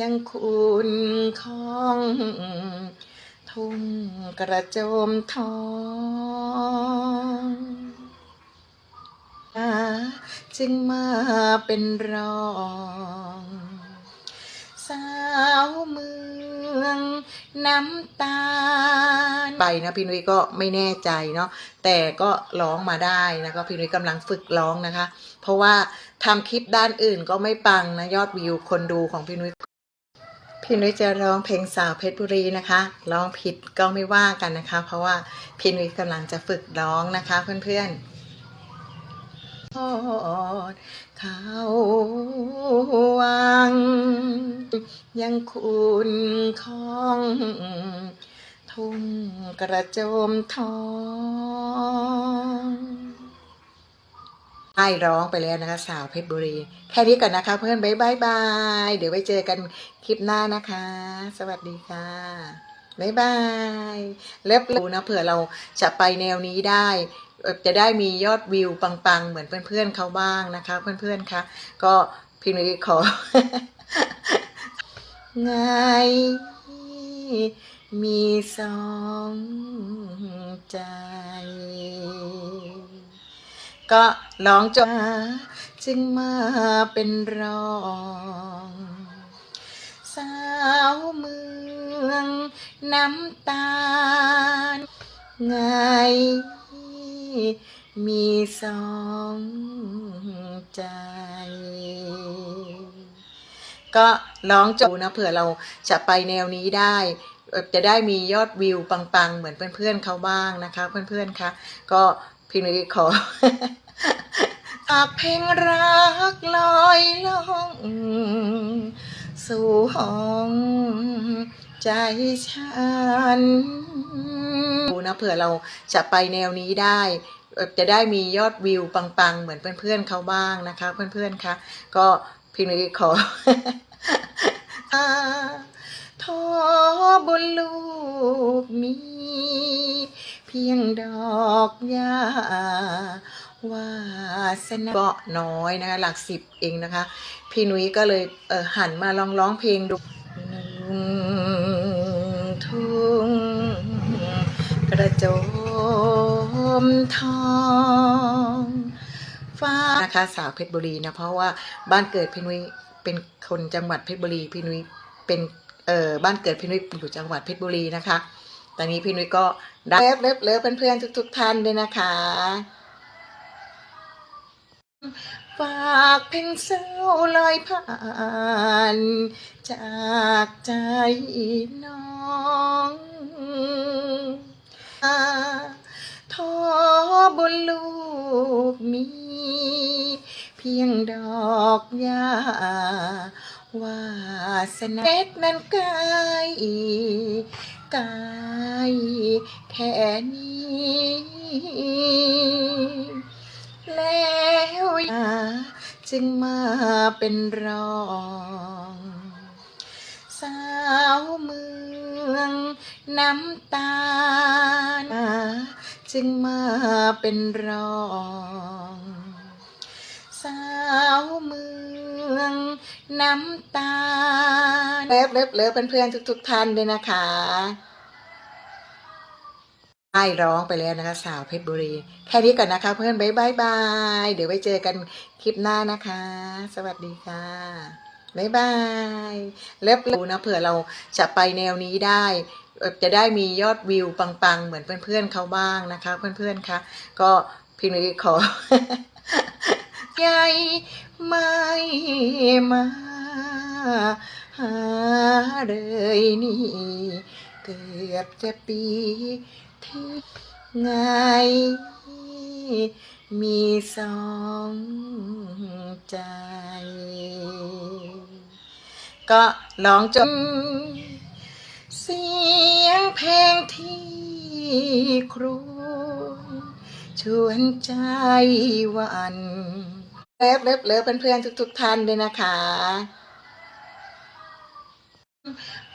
ยังคุณของทุ่งกระโจมทองจึงมาเป็นรอง สาวเมืองน้ำตาลไปนะพี่นุ้ยก็ไม่แน่ใจเนาะแต่ก็ร้องมาได้นะก็พี่นุ้ยกำลังฝึกร้องนะคะ เพราะว่าทำคลิปด้านอื่นก็ไม่ปังนะยอดวิวคนดูของพี่นุ้ย พีนุ้ยจะร้องเพลงสาวเพชรบุรีนะคะร้องผิดก็ไม่ว่ากันนะคะ เพราะว่าพีนุ้ยกำลังจะฝึกร้องนะคะเพื่อนๆทอดเขาวัง ยังคุณของทุ่งกระโจมทอง ไอ้ร้องไปแล้วนะคะ สาวเพชรบุรี แค่นี้ก่อนนะคะ เพื่อนบายบายบาย เดี๋ยวไว้เจอกันคลิปหน้านะคะ สวัสดีค่ะบายบายเลิฟดูนะเผื่อเราจะไปแนวนี้ได้ จะได้มียอดวิวปังๆ เหมือนเพื่อนๆเขาบ้างนะคะ เพื่อนๆคะก็พี่นุ้ยขอ ไง มีสองใจ ก็ร้องจบจึงมาเป็นรอง สาวเมืองน้ำตาลไงมีสองใจ ก็ร้องจบนะเผื่อเราจะไปแนวนี้ได้ จะได้มียอดวิวปังๆ เหมือนเพื่อนๆเขาบ้างนะคะ เพื่อนๆคะก็ พี่นุ้ยขอฝากเพลงรักลอยล่อง สู่ห้องใจฉันดูนะเผื่อเราจะไปแนวนี้ได้ จะได้มียอดวิวปังๆ เหมือนเพื่อนๆเขาบ้างนะคะ เพื่อนๆคะก็พี่นุ้ยขอทอบุญลูกมี เพียงดอกหญ้าวา สนก็น้อยนะคะหลักสิบเองนะคะ พี่นุ้ยก็เลยเออหันมาลองร้องเพลงดูทุ่งกระโจมทองฟ้านะคะสาวเพชรบุรีนะเพราะว่าบ้านเกิดพี่นุ้ยเป็นคนจังหวัดเพชรบุรีพี่นุ้ยเป็นเอ่อบ้านเกิดพี่นุ้ยอยู่จังหวัดเพชรบุรีนะคะ ตอนนี้พี่นุ้ยก็ได้เลิฟเลิฟเลิฟเพื่อนๆทุก ๆ ท่านด้วยนะคะ ฝากเพลงเศร้าลอยผ่าน จากใจน้องอาทอบุญลูกมี เพียงดอกหญ้าว่าสนาเอ็ดนั้นไกลไกลแค่นี้ แล้วอาจึงมาเป็นรอง สาวเมืองน้ำตาลอาจึงมาเป็นรอง สาวเมืองน้ำตาลเลิฟเลิฟเลิฟเพื่อนๆทุกๆท่านด้วยนะคะ ไอ้ร้องไปแล้วนะคะ สาวเพชรบุรี แค่นี้ก่อนนะคะ เพื่อนบายบายบายเดี๋ยวไว้เจอกันคลิปหน้านะคะ สวัสดีค่ะบายบายเลิฟดูนะเผื่อเราจะไปแนวนี้ได้ จะได้มียอดวิวปังๆ เหมือนเพื่อนๆเขาบ้างนะคะ เพื่อนๆคะก็พี่นุ้ยขอใหญ่ไม่มาหาเลยนี่ เกือบจะปี ไง มีสองใจ ก็ร้องจนเสียงเพลงที่ครวญชวนใจวันเลิฟเลิฟเลิฟเพื่อนๆทุก ๆ ท่านด้วยนะคะ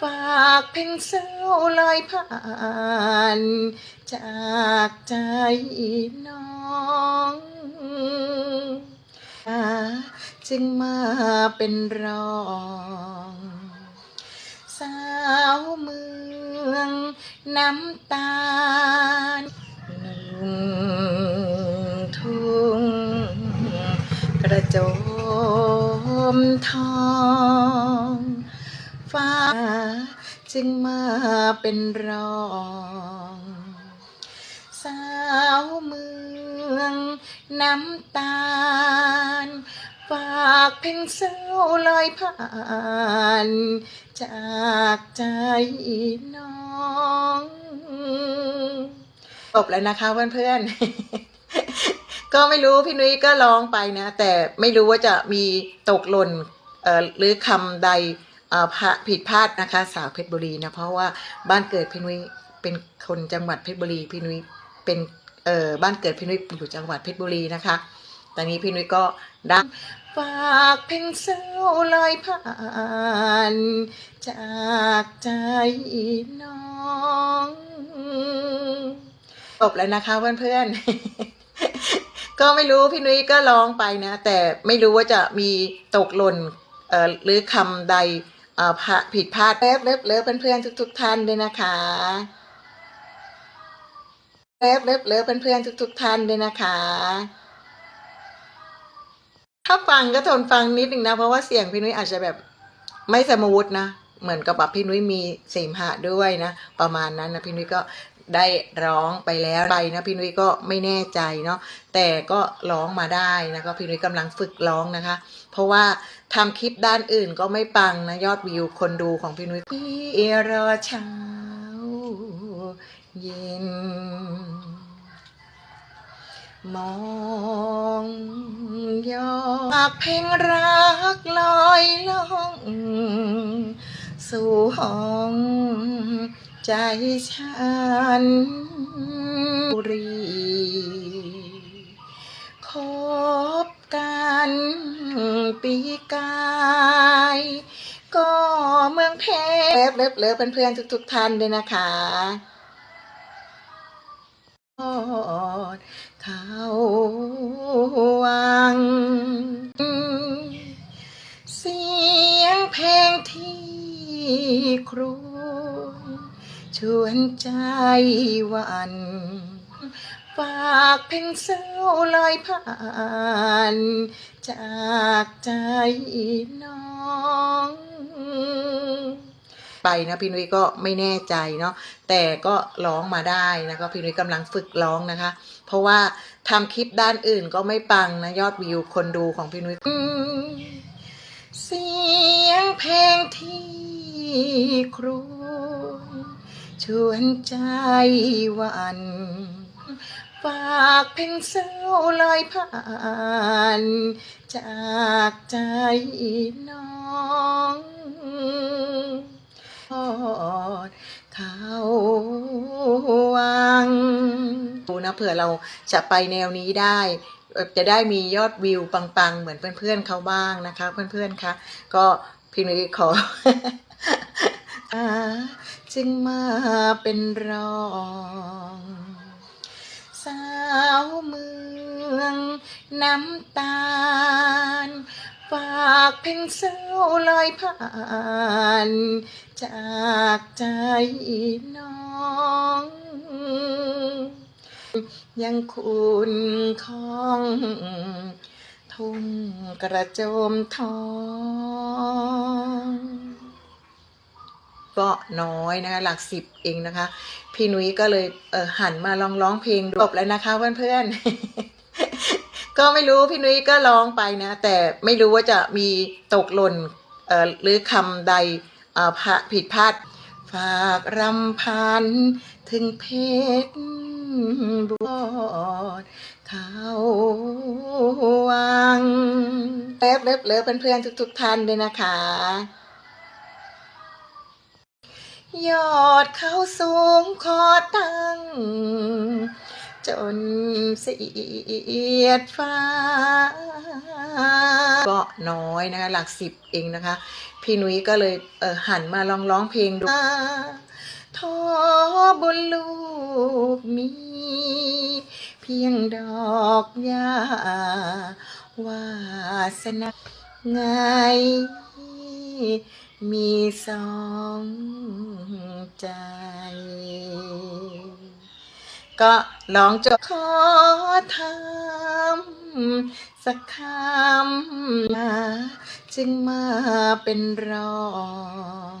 ฝากเพลงเศร้าลอยผ่านจากใจน้องจึงมาเป็นรอง สาวเมืองน้ำตาลนุ่งทุ่งกระโจมทอง ฟ้า จึงมาเป็นรอง สาวเมืองน้ำตาล ฝากเพลงเศร้าลอยผ่าน จากใจน้องจบแล้วนะคะเพื่อนๆก็ไม่รู้พี่นุ้ยก็ร้องไปนะ แต่ไม่รู้ว่าจะมีตกหล่นหรือคำใด ผิดพลาดนะคะ สาวเพชรบุรีนะเพราะว่าบ้านเกิดพี่นุ้ยเป็นคนจังหวัดเพชรบุรีพี่นุ้ยเป็นเอ่อบ้านเกิดพี่นุ้ยอยู่จังหวัดเพชรบุรีนะคะ ตอนนี้พี่นุ้ยก็ดังฝากเพลงเศร้าลอยผ่านจากใจน้องจบแล้วนะคะเพื่อนๆ ก็ไม่รู้พี่นุ้ยก็ร้องไปนะ แต่ไม่รู้ว่าจะมีตกหล่นหรือคำใด ผิดพลาดเลิฟเลิฟเลิฟเพื่อนๆทุก ๆ ท่านด้วยนะคะเลิฟเลิฟเลิฟเพื่อนๆทุก ๆ ท่านด้วยนะคะถ้าฟังก็ทนฟังนิดนึงนะ เพราะว่าเสียงพี่นุ้ยอาจจะแบบไม่สมูทนะ เหมือนกับแบบพี่นุ้ยมีเสมหะด้วยนะ ประมาณนั้นนะพี่นุ้ยก็ ได้ร้องไปแล้วไปนะพี่นุ้ยก็ไม่แน่ใจเนาะแต่ก็ร้องมาได้นะก็พี่นุ้ยกำลังฝึกร้องนะคะ เพราะว่าทำคลิปด้านอื่นก็ไม่ปังนะยอดวิวคนดูของพี่นุ้ยพี่รอเช้าเย็น มองยอนเพลงรักลอยล่อง สู่ห้อง ใจฉันบุรีคบกันปีกายก็เมืองเพชรเลิฟเลิฟเลิฟเพื่อนๆทุก ๆ ท่านด้วยนะคะทอดเขา ใจวันฝากเพลงเศร้าลอยผ่าน จากใจน้องไปนะพี่นุ้ยก็ไม่แน่ใจเนาะแต่ก็ร้องมาได้นะก็พี่นุ้ยกำลังฝึกร้องนะคะ เพราะว่าทำคลิปด้านอื่นก็ไม่ปังนะยอดวิวคนดูของพี่นุ้ยเสียงเพลงที่ครวญ ชวนใจวันฝากเพลงเศร้าลอยผ่าน จากใจน้องทอดเขาวังดูนะเผื่อเราจะไปแนวนี้ได้จะได้มียอดวิวปังๆ เหมือนเพื่อนๆเขาบ้างนะคะ เพื่อนๆคะก็พี่นุ้ยขอ จึงมาเป็นรอง สาวเมืองน้ำตาล ฝากเพลงเศร้าลอยผ่าน จากใจน้องยังคุณของทุ่งกระโจมทอง ก็น้อยนะคะหลักสิบเองนะคะ พี่นุ้ยก็เลยเออหันมาลองร้องเพลงดูจบแล้วนะคะเพื่อนๆ ก็ไม่รู้พี่นุ้ยก็ร้องไปนะ แต่ไม่รู้ว่าจะมีตกหล่นเออหรือคำใดเออผิดพลาดฝากรำพันถึงเพชรบุตรเขาวังเลิฟเลิฟเลิฟเพื่อนๆทุก ๆ ท่านด้วยนะคะ ยอดเขาสูงขอตั้ง จนเสียดฟ้า ก็น้อยนะคะหลักสิบเองนะคะ พี่นุ้ยก็เลยเออหันมาลองร้องเพลงดูทอบุญลูกมี เพียงดอกหญ้าวาสนาไง มีสองใจ ก็ลองจะขอทำสักคำนาจึงมาเป็นรอง